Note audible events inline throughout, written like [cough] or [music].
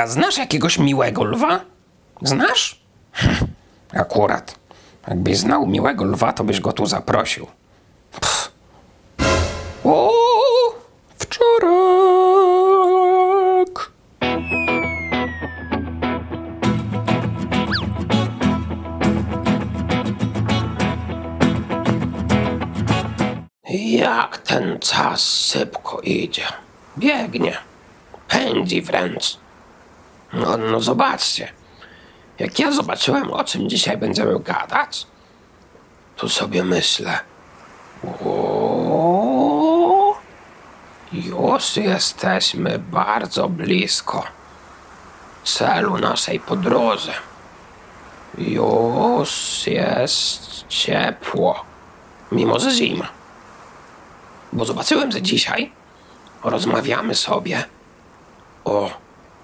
A znasz jakiegoś miłego lwa? Znasz? Hm, [laughs] akurat. Jakbyś znał miłego lwa, to byś go tu zaprosił. Pff. O. Jak ten czas szybko idzie. Biegnie. Pędzi wręcz. No, no zobaczcie. Jak ja zobaczyłem, o czym dzisiaj będziemy gadać, to sobie myślę. O, już jesteśmy bardzo blisko celu naszej podróży. Już jest ciepło, mimo że zima. Bo zobaczyłem, że dzisiaj rozmawiamy sobie o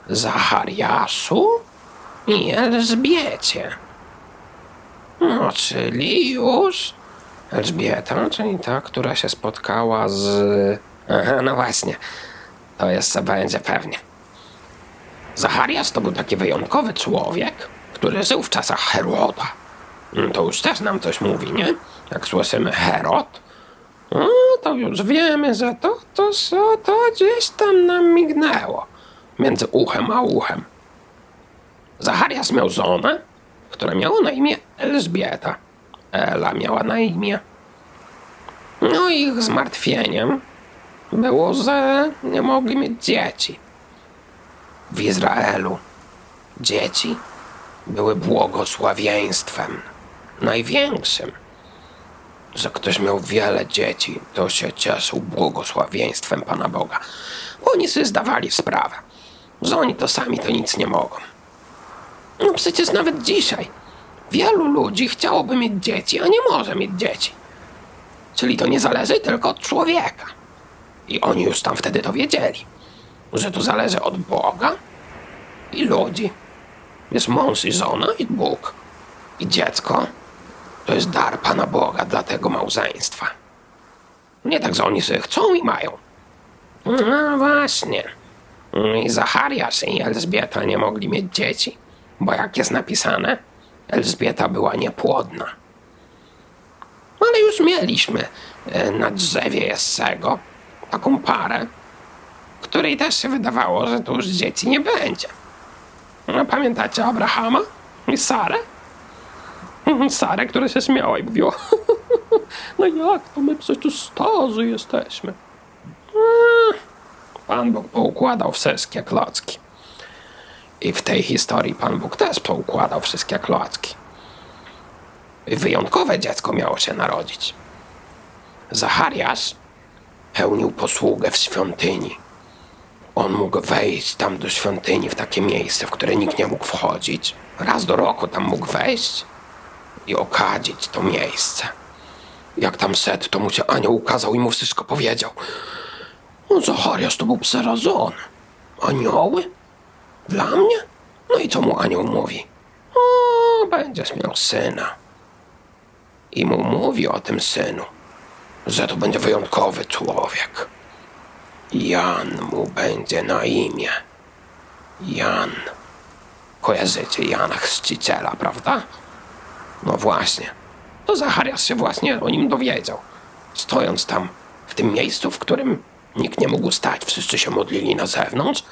Zachariaszu i Elżbiecie. No, czyli już Elżbieta, czyli ta, która się spotkała z... Aha, no właśnie, to jeszcze będzie pewnie. Zachariasz to był taki wyjątkowy człowiek, który żył w czasach Heroda. Mm, To już też nam coś mówi, nie? Jak słyszymy Herod, no, to już wiemy, że to, to, to, to gdzieś tam nam mignęło między uchem a uchem. Zacharias miał żonę, która miała na imię Elżbieta. Ela miała na imię. No ich zmartwieniem było, że nie mogli mieć dzieci. W Izraelu dzieci były błogosławieństwem największym. Że ktoś miał wiele dzieci, to się cieszył błogosławieństwem Pana Boga. Bo oni sobie zdawali sprawę, że oni to sami to nic nie mogą. No przecież nawet dzisiaj wielu ludzi chciałoby mieć dzieci, a nie może mieć dzieci. Czyli to nie zależy tylko od człowieka. I oni już tam wtedy to wiedzieli, że to zależy od Boga i ludzi. Jest mąż i żona i Bóg. I dziecko to jest dar Pana Boga dla tego małżeństwa. Nie tak, że oni sobie chcą i mają. No właśnie. I Zachariasz i Elżbieta nie mogli mieć dzieci, bo jak jest napisane, Elżbieta była niepłodna. Ale już mieliśmy e, na drzewie Jessego taką parę, której też się wydawało, że to już dzieci nie będzie. No, pamiętacie Abrahama i Sarę? [laughs] Sarę, która się śmiała i mówiła [laughs] No jak to my przecież starzy jesteśmy. Pan Bóg poukładał wszystkie klocki. I w tej historii Pan Bóg też poukładał wszystkie klocki. I wyjątkowe dziecko miało się narodzić. Zachariasz pełnił posługę w świątyni. On mógł wejść tam do świątyni w takie miejsce, w które nikt nie mógł wchodzić. Raz do roku tam mógł wejść i okadzić to miejsce. Jak tam szedł, to mu się anioł ukazał i mu wszystko powiedział. No, Zachariasz to był przerażony. Anioły? Dla mnie? No i co mu anioł mówi? O, będziesz miał syna. I mu mówi o tym synu, że to będzie wyjątkowy człowiek. Jan mu będzie na imię. Jan. Kojarzycie Jana Chrzciciela, prawda? No właśnie. To Zachariasz się właśnie o nim dowiedział. Stojąc tam, w tym miejscu, w którym nikt nie mógł stać, wszyscy się modlili na zewnątrz,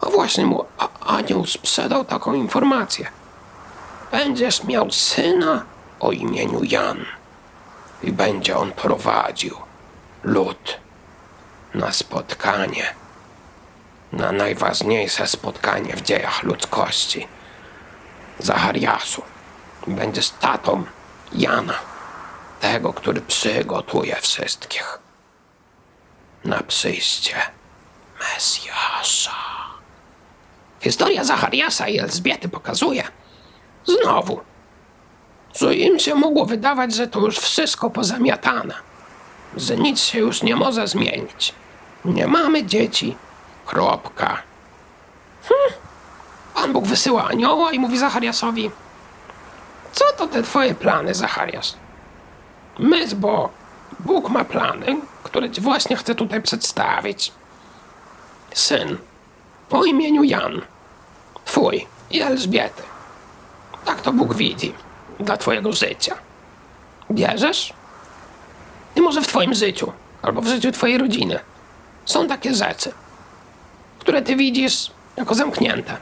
a właśnie mu anioł sprzedał taką informację. Będziesz miał syna o imieniu Jan i będzie on prowadził lud na spotkanie, na najważniejsze spotkanie w dziejach ludzkości. Zachariaszu, będziesz tatą Jana, tego, który przygotuje wszystkich na przyjście Mesjasza. Historia Zachariasza i Elżbiety pokazuje znowu, że im się mogło wydawać, że to już wszystko pozamiatane, że nic się już nie może zmienić. Nie mamy dzieci. Kropka. Hm. Pan Bóg wysyła anioła i mówi Zachariaszowi, co to te twoje plany, Zachariasz? My, bo Bóg ma plany, które ci właśnie chcę tutaj przedstawić. Syn o imieniu Jan Twój i Elżbiety. Tak to Bóg widzi dla twojego życia. Bierzesz? I może w twoim życiu, albo w życiu twojej rodziny są takie rzeczy, które ty widzisz jako zamknięte.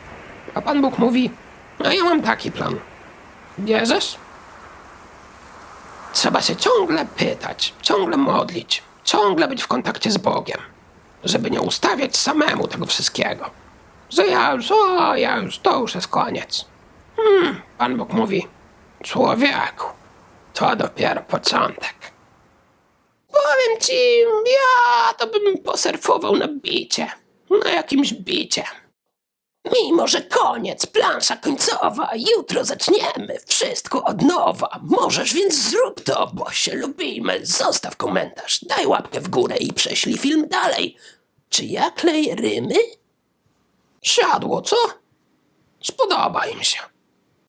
A Pan Bóg mówi, a ja mam taki plan. Bierzesz? Trzeba się ciągle pytać, ciągle modlić, ciągle być w kontakcie z Bogiem, żeby nie ustawiać samemu tego wszystkiego. Że ja ja już, to już jest koniec. Hmm, Pan Bóg mówi, człowieku, to dopiero początek. Powiem ci, ja to bym posurfował na bicie, na jakimś bicie. Mimo, że koniec, plansza końcowa, jutro zaczniemy wszystko od nowa. Możesz więc zrób to, bo się lubimy. Zostaw komentarz, daj łapkę w górę i prześlij film dalej. Czy ja kleję rymy? Siadło, co? Spodoba im się.